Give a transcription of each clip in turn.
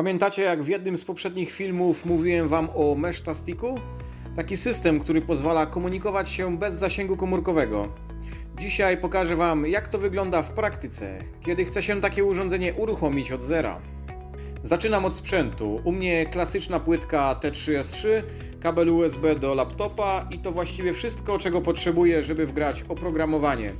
Pamiętacie, jak w jednym z poprzednich filmów mówiłem Wam o Meshtastiku? Taki system, który pozwala komunikować się bez zasięgu komórkowego. Dzisiaj pokażę Wam, jak to wygląda w praktyce, kiedy chce się takie urządzenie uruchomić od zera. Zaczynam od sprzętu. U mnie klasyczna płytka T3S3, kabel USB do laptopa i to właściwie wszystko, czego potrzebuję, żeby wgrać oprogramowanie.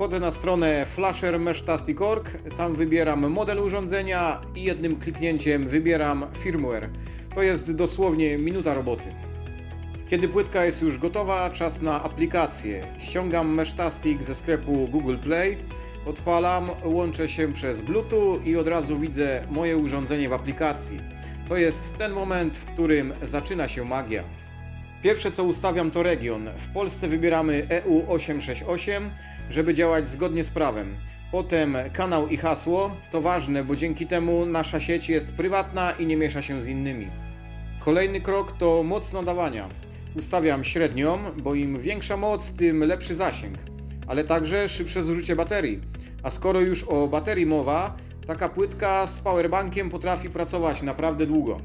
Wchodzę na stronę flashermeshtastic.org, tam wybieram model urządzenia i jednym kliknięciem wybieram firmware. To jest dosłownie minuta roboty. Kiedy płytka jest już gotowa, czas na aplikację. Ściągam Meshtastic ze sklepu Google Play, odpalam, łączę się przez Bluetooth i od razu widzę moje urządzenie w aplikacji. To jest ten moment, w którym zaczyna się magia. Pierwsze co ustawiam to region. W Polsce wybieramy E EU868, żeby działać zgodnie z prawem. Potem kanał i hasło. To ważne, bo dzięki temu nasza sieć jest prywatna i nie miesza się z innymi. Kolejny krok to moc nadawania. Ustawiam średnią, bo im większa moc, tym lepszy zasięg, ale także szybsze zużycie baterii. A skoro już o baterii mowa, taka płytka z powerbankiem potrafi pracować naprawdę długo.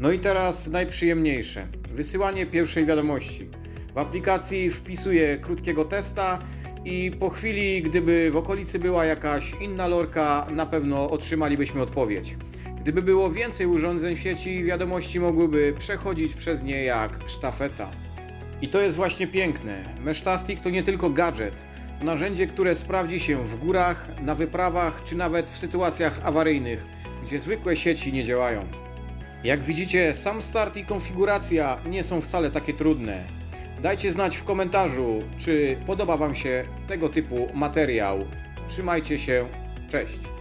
No i teraz najprzyjemniejsze. Wysyłanie pierwszej wiadomości. W aplikacji wpisuję krótkiego testa i po chwili, gdyby w okolicy była jakaś inna lorka, na pewno otrzymalibyśmy odpowiedź. Gdyby było więcej urządzeń w sieci, wiadomości mogłyby przechodzić przez nie jak sztafeta. I to jest właśnie piękne. Meshtastic to nie tylko gadżet. To narzędzie, które sprawdzi się w górach, na wyprawach czy nawet w sytuacjach awaryjnych, gdzie zwykłe sieci nie działają. Jak widzicie, sam start i konfiguracja nie są wcale takie trudne. Dajcie znać w komentarzu, czy podoba Wam się tego typu materiał. Trzymajcie się, cześć!